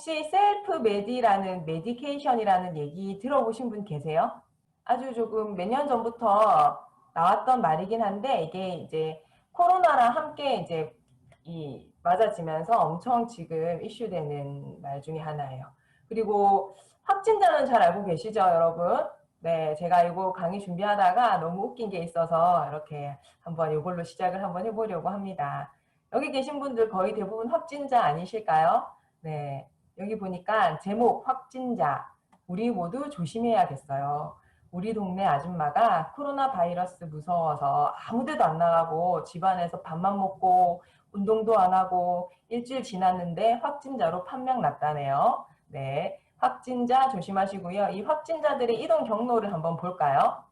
혹시 셀프 메디라는 메디케이션이라는 얘기 들어보신 분 계세요? 아주 조금 몇 년 전부터 나왔던 말이긴 한데 이게 이제 코로나랑 함께 이제 이 맞아지면서 엄청 지금 이슈되는 말 중에 하나예요. 그리고 확진자는 잘 알고 계시죠, 여러분? 네, 제가 이거 강의 준비하다가 너무 웃긴 게 있어서 이렇게 한번 이걸로 시작을 한번 해보려고 합니다. 여기 계신 분들 거의 대부분 확진자 아니실까요? 네, 여기 보니까 제목 확진자 우리 모두 조심해야겠어요. 우리 동네 아줌마가 코로나 바이러스 무서워서 아무데도 안 나가고 집안에서 밥만 먹고 운동도 안 하고 일주일 지났는데 확진자로 판명 났다네요. 네, 확진자 조심하시고요. 이 확진자들의 이동 경로를 한번 볼까요?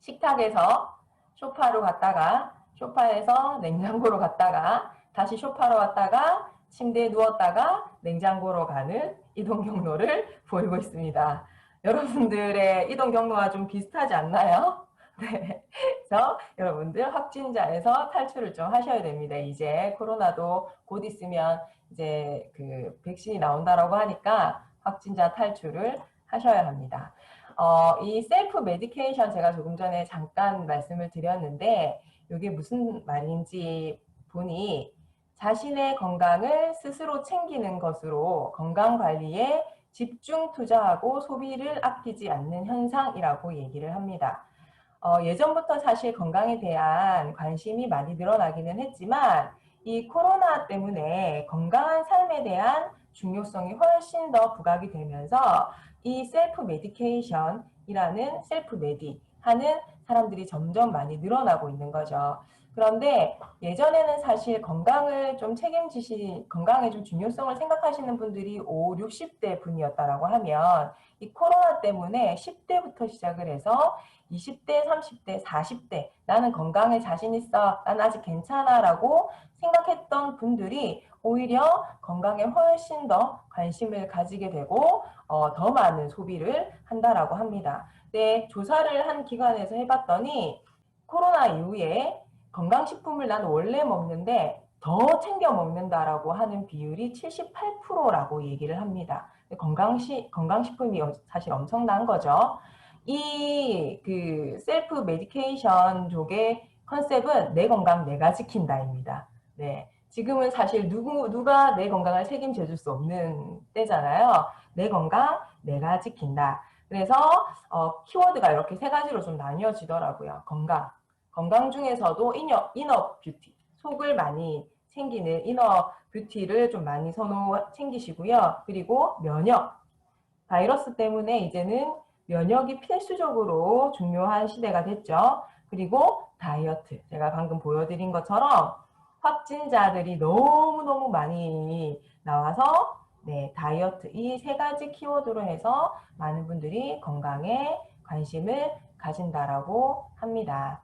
식탁에서 쇼파로 갔다가 쇼파에서 냉장고로 갔다가 다시 쇼파로 왔다가 침대에 누웠다가 냉장고로 가는 이동 경로를 보이고 있습니다. 여러분들의 이동 경로와 좀 비슷하지 않나요? 네. 그래서 여러분들 확진자에서 탈출을 좀 하셔야 됩니다. 이제 코로나도 곧 있으면 이제 그 백신이 나온다라고 하니까 확진자 탈출을 하셔야 합니다. 어, 이 셀프 메디케이션 제가 조금 전에 잠깐 말씀을 드렸는데 이게 무슨 말인지 보니 자신의 건강을 스스로 챙기는 것으로 건강 관리에 집중 투자하고 소비를 아끼지 않는 현상이라고 얘기를 합니다. 어, 예전부터 사실 건강에 대한 관심이 많이 늘어나기는 했지만 이 코로나 때문에 건강한 삶에 대한 중요성이 훨씬 더 부각이 되면서 이 셀프 메디케이션이라는 셀프 메디 하는 사람들이 점점 많이 늘어나고 있는 거죠. 그런데 예전에는 사실 건강을 좀 책임지시, 건강에 좀 중요성을 생각하시는 분들이 5, 60대 분이었다라고 하면 이 코로나 때문에 10대부터 시작을 해서 20대, 30대, 40대 나는 건강에 자신 있어, 난 아직 괜찮아 라고 생각했던 분들이 오히려 건강에 훨씬 더 관심을 가지게 되고 어, 더 많은 소비를 한다라고 합니다. 네, 조사를 한 기관에서 해봤더니 코로나 이후에 건강식품을 난 원래 먹는데 더 챙겨 먹는다라고 하는 비율이 78%라고 얘기를 합니다. 건강시, 건강식품이 사실 엄청난 거죠. 이 그 셀프 메디케이션 쪽의 컨셉은 내 건강 내가 지킨다입니다. 네. 지금은 사실 누구, 누가 내 건강을 책임져 줄 수 없는 때잖아요. 내 건강 내가 지킨다. 그래서 어, 키워드가 이렇게 세 가지로 좀 나뉘어지더라고요. 건강. 건강 중에서도 이너, 이너 뷰티. 속을 많이 챙기는 이너 뷰티를 좀 많이 선호 챙기시고요. 그리고 면역. 바이러스 때문에 이제는 면역이 필수적으로 중요한 시대가 됐죠. 그리고 다이어트. 제가 방금 보여드린 것처럼 확진자들이 너무너무 많이 나와서 네, 다이어트 이 세 가지 키워드로 해서 많은 분들이 건강에 관심을 가진다라고 합니다.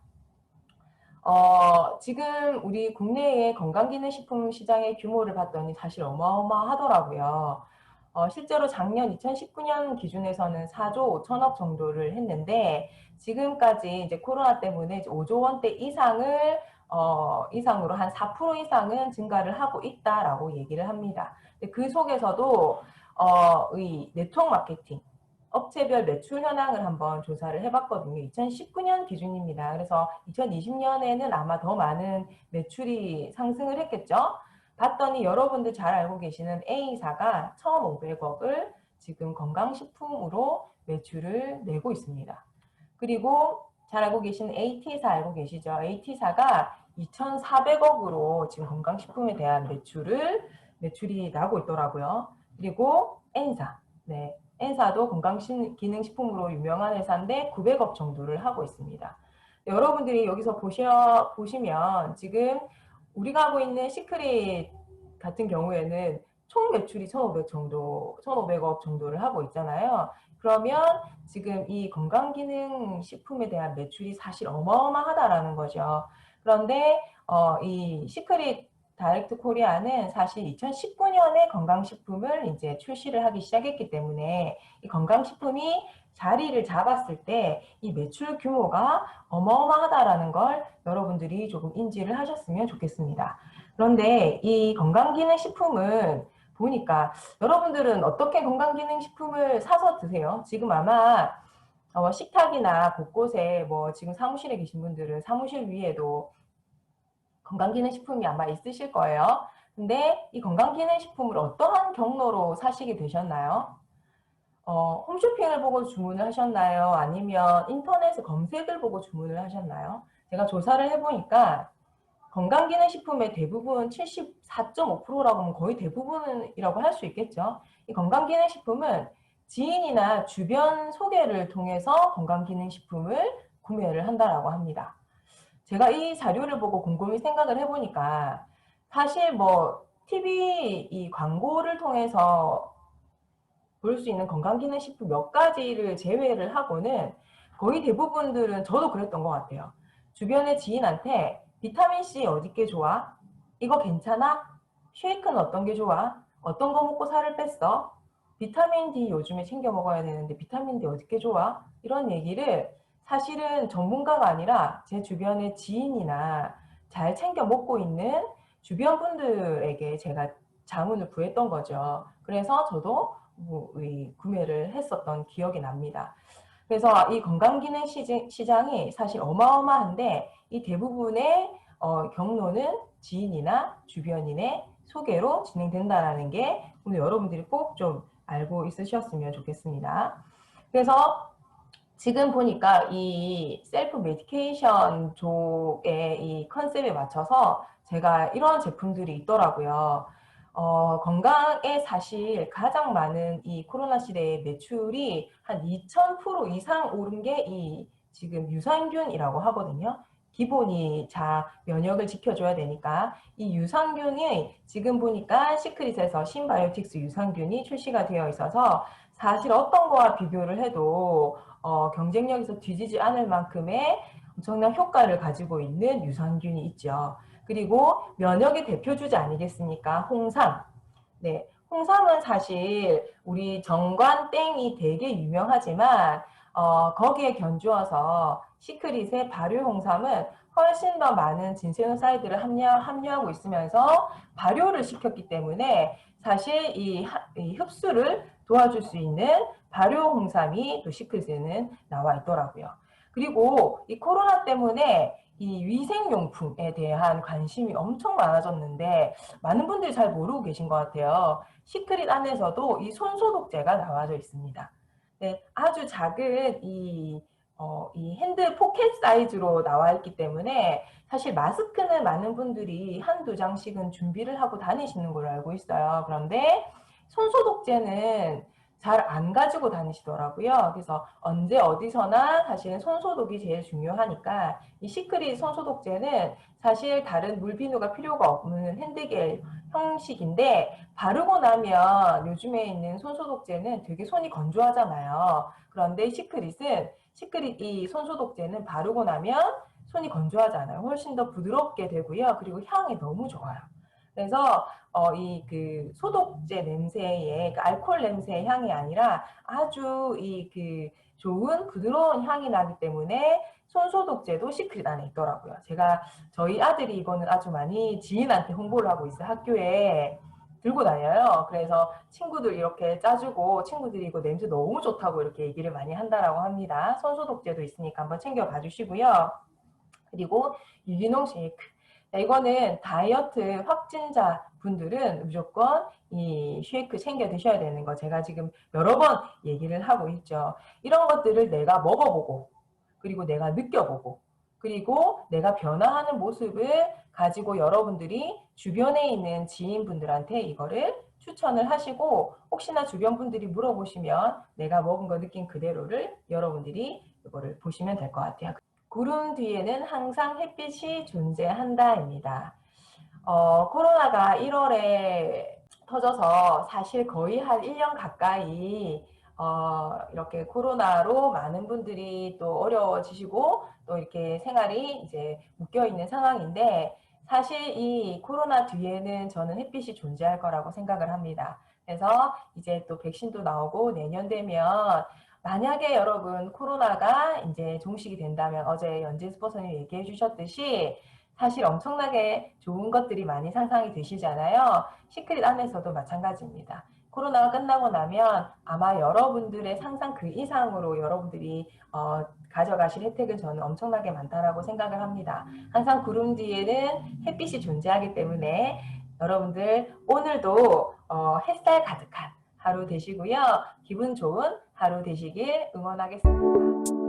어, 지금 우리 국내의 건강기능식품 시장의 규모를 봤더니 사실 어마어마하더라고요. 어, 실제로 작년 2019년 기준에서는 4조 5천억 정도를 했는데 지금까지 이제 코로나 때문에 5조 원대 이상을 어, 이상으로 한 4% 이상은 증가를 하고 있다라고 얘기를 합니다. 그 속에서도 어, 이 네트워크 마케팅 업체별 매출 현황을 한번 조사를 해봤거든요. 2019년 기준입니다. 그래서 2020년에는 아마 더 많은 매출이 상승을 했겠죠. 봤더니 여러분들 잘 알고 계시는 A사가 1,500억을 지금 건강식품으로 매출을 내고 있습니다. 그리고 잘 알고 계시는 AT사 알고 계시죠? AT사가 2,400억으로 지금 건강식품에 대한 매출을 매출이 나고 있더라고요. 그리고 N사, 네, N사도 건강기능식품으로 유명한 회사인데 900억 정도를 하고 있습니다. 여러분들이 여기서 보셔, 보시면 지금 우리가 하고 있는 시크릿 같은 경우에는 총 매출이 1,500 정도, 1,500억 정도를 하고 있잖아요. 그러면 지금 이 건강기능식품에 대한 매출이 사실 어마어마하다라는 거죠. 그런데 어, 이 시크릿 다이렉트 코리아는 사실 2019년에 건강식품을 이제 출시를 하기 시작했기 때문에 이 건강식품이 자리를 잡았을 때 이 매출 규모가 어마어마하다라는 걸 여러분들이 조금 인지를 하셨으면 좋겠습니다. 그런데 이 건강기능식품은 보니까 여러분들은 어떻게 건강기능식품을 사서 드세요? 지금 아마 어, 식탁이나 곳곳에 뭐 지금 사무실에 계신 분들은 사무실 위에도 건강기능식품이 아마 있으실 거예요. 근데 이 건강기능식품을 어떠한 경로로 사시게 되셨나요? 어, 홈쇼핑을 보고 주문을 하셨나요? 아니면 인터넷에 검색을 보고 주문을 하셨나요? 제가 조사를 해보니까 건강기능식품의 대부분 74.5%라고 하면 거의 대부분이라고 할 수 있겠죠. 이 건강기능식품은 지인이나 주변 소개를 통해서 건강기능식품을 구매를 한다라고 합니다. 제가 이 자료를 보고 곰곰이 생각을 해보니까 사실 뭐 TV 이 광고를 통해서 볼 수 있는 건강기능식품 몇 가지를 제외를 하고는 거의 대부분들은 저도 그랬던 것 같아요. 주변의 지인한테 비타민C 어디 게 좋아? 이거 괜찮아? 쉐이크는 어떤 게 좋아? 어떤 거 먹고 살을 뺐어? 비타민 D 요즘에 챙겨 먹어야 되는데 비타민 D 어디 게 좋아? 이런 얘기를 사실은 전문가가 아니라 제 주변의 지인이나 잘 챙겨 먹고 있는 주변 분들에게 제가 자문을 구했던 거죠. 그래서 저도 뭐 구매를 했었던 기억이 납니다. 그래서 이 건강기능 시장이 사실 어마어마한데 이 대부분의 어, 경로는 지인이나 주변인의 소개로 진행된다는 게 오늘 여러분들이 꼭 좀 알고 있으셨으면 좋겠습니다. 그래서 지금 보니까 이 셀프 메디케이션 쪽의 이 컨셉에 맞춰서 제가 이런 제품들이 있더라고요. 어, 건강에 사실 가장 많은 이 코로나 시대의 매출이 한 2000% 이상 오른 게 이 지금 유산균이라고 하거든요. 기본이 자 면역을 지켜줘야 되니까 이 유산균이 지금 보니까 시크릿에서 신바이오틱스 유산균이 출시가 되어 있어서 사실 어떤 거와 비교를 해도 어, 경쟁력에서 뒤지지 않을 만큼의 엄청난 효과를 가지고 있는 유산균이 있죠. 그리고 면역의 대표 주자 아니겠습니까? 홍삼. 네, 홍삼은 사실 우리 정관땡이 되게 유명하지만 어, 거기에 견주어서 시크릿의 발효 홍삼은 훨씬 더 많은 진세노사이드를 함유하 고 있으면서 발효를 시켰기 때문에 사실 이, 이 흡수를 도와줄 수 있는 발효 홍삼이 또 시크릿에는 나와 있더라고요. 그리고 이 코로나 때문에 이 위생용품에 대한 관심이 엄청 많아졌는데 많은 분들이 잘 모르고 계신 것 같아요. 시크릿 안에서도 이 손소독제가 나와져 있습니다. 네, 아주 작은 이, 어, 이 핸드 포켓 사이즈로 나와 있기 때문에 사실 마스크는 많은 분들이 한두 장씩은 준비를 하고 다니시는 걸로 알고 있어요. 그런데 손소독제는 잘 안 가지고 다니시더라고요. 그래서 언제 어디서나 사실은 손소독이 제일 중요하니까 이 시크릿 손소독제는 사실 다른 물비누가 필요가 없는 핸드겔 형식인데 바르고 나면 요즘에 있는 손소독제는 되게 손이 건조하잖아요. 그런데 시크릿은 시크릿 이 손소독제는 바르고 나면 손이 건조하잖아요. 훨씬 더 부드럽게 되고요. 그리고 향이 너무 좋아요. 그래서 어, 이 그 소독제 냄새의 그 알코올 냄새의 향이 아니라 아주 이 그 좋은 부드러운 향이 나기 때문에 손소독제도 시크릿 안에 있더라고요. 제가 저희 아들이 이거는 아주 많이 지인한테 홍보를 하고 있어요. 학교에 들고 다녀요. 그래서 친구들 이렇게 짜주고 친구들이 이거 냄새 너무 좋다고 이렇게 얘기를 많이 한다라고 합니다. 손소독제도 있으니까 한번 챙겨 봐주시고요. 그리고 유기농 쉐이크. 이거는 다이어트 확진자 분들은 무조건 이 쉐이크 챙겨 드셔야 되는 거 제가 지금 여러 번 얘기를 하고 있죠. 이런 것들을 내가 먹어보고 그리고 내가 느껴보고 그리고 내가 변화하는 모습을 가지고 여러분들이 주변에 있는 지인분들한테 이거를 추천을 하시고 혹시나 주변 분들이 물어보시면 내가 먹은 거 느낀 그대로를 여러분들이 이거를 보시면 될 것 같아요. 구름 뒤에는 항상 햇빛이 존재한다입니다. 어, 코로나가 1월에 터져서 사실 거의 한 1년 가까이 어, 이렇게 코로나로 많은 분들이 또 어려워지시고 또 이렇게 생활이 이제 묶여 있는 상황인데 사실 이 코로나 뒤에는 저는 햇빛이 존재할 거라고 생각을 합니다. 그래서 이제 또 백신도 나오고 내년 되면 만약에 여러분 코로나가 이제 종식이 된다면 어제 연재 스포서님 얘기해 주셨듯이 사실 엄청나게 좋은 것들이 많이 상상이 되시잖아요. 시크릿 안에서도 마찬가지입니다. 코로나가 끝나고 나면 아마 여러분들의 상상 그 이상으로 여러분들이 어, 가져가실 혜택은 저는 엄청나게 많다라고 생각을 합니다. 항상 구름 뒤에는 햇빛이 존재하기 때문에 여러분들 오늘도 어, 햇살 가득한 하루 되시고요. 기분 좋은 하루 되시길 응원하겠습니다.